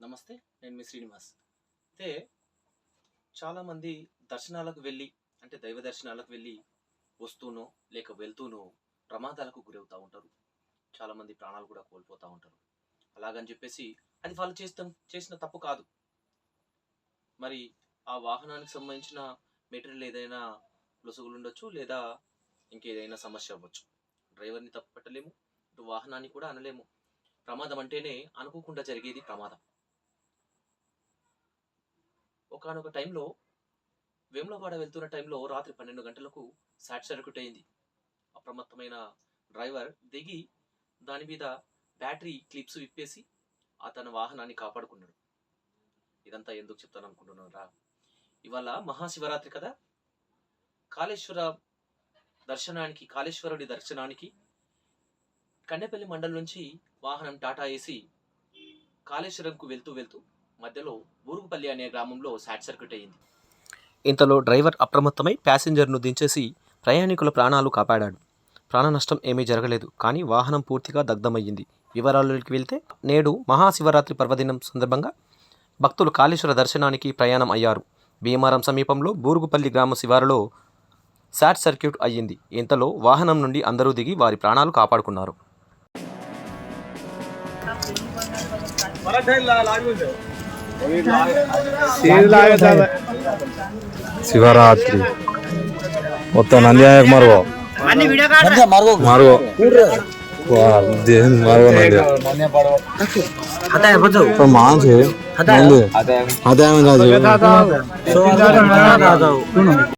నమస్తే నేను మీ శ్రీనివాస్. అయితే చాలామంది దర్శనాలకు వెళ్ళి అంటే దైవ దర్శనాలకు వెళ్ళి వస్తూనో లేక వెళ్తూనో ప్రమాదాలకు గురవుతూ ఉంటారు. చాలామంది ప్రాణాలు కూడా కోల్పోతూ ఉంటారు. అలాగని చెప్పేసి అది వాళ్ళు చేస్తాం చేసిన తప్పు కాదు. మరి ఆ వాహనానికి సంబంధించిన మెటీరియల్ ఏదైనా లొసుగులు ఉండొచ్చు లేదా ఇంకేదైనా సమస్య అవ్వచ్చు. డ్రైవర్ని తప్పు పెట్టలేము ఇటు వాహనాన్ని కూడా అనలేము. ప్రమాదం అంటేనే అనుకోకుండా జరిగేది ప్రమాదం. ఒకనొక టైంలో వేములవాడ వెళ్తున్న టైంలో రాత్రి పన్నెండు గంటలకు సాట్ సర్క్యూట్ అయింది. అప్రమత్తమైన డ్రైవర్ దిగి దాని మీద బ్యాటరీ క్లిప్స్ విప్పేసి అతని వాహనాన్ని కాపాడుకున్నాడు. ఇదంతా ఎందుకు చెప్తాను అనుకుంటున్నారా ఇవాళ మహాశివరాత్రి కదా. కాళేశ్వర దర్శనానికి కాళేశ్వరుడి దర్శనానికి కన్నెపల్లి మండలం నుంచి వాహనం టాటా వేసి కాళేశ్వరంకు వెళ్తూ వెళ్తూ మధ్యలో బూరుగుపల్లి అనే గ్రామంలో షార్ట్ సర్క్యూట్ అయింది ఇంతలో డ్రైవర్ అప్రమత్తమై ప్యాసింజర్ను దించేసి ప్రయాణికుల ప్రాణాలు కాపాడాడు. ప్రాణ నష్టం ఏమీ జరగలేదు కానీ వాహనం పూర్తిగా దగ్ధమయ్యింది. వివరాల్లోకి వెళ్తే నేడు మహాశివరాత్రి పర్వదినం సందర్భంగా భక్తులు కాళేశ్వర దర్శనానికి ప్రయాణం అయ్యారు. భీమారం సమీపంలో బూరుగుపల్లి గ్రామ శివారులో షార్ట్ సర్క్యూట్ అయ్యింది. ఇంతలో వాహనం నుండి అందరూ దిగి వారి ప్రాణాలు కాపాడుకున్నారు. శివరాత్రి. మొత్తం నంద్యాయ మరుగో మరుగో దేని మరుగో నంద్య మాంసి అదే కాదు.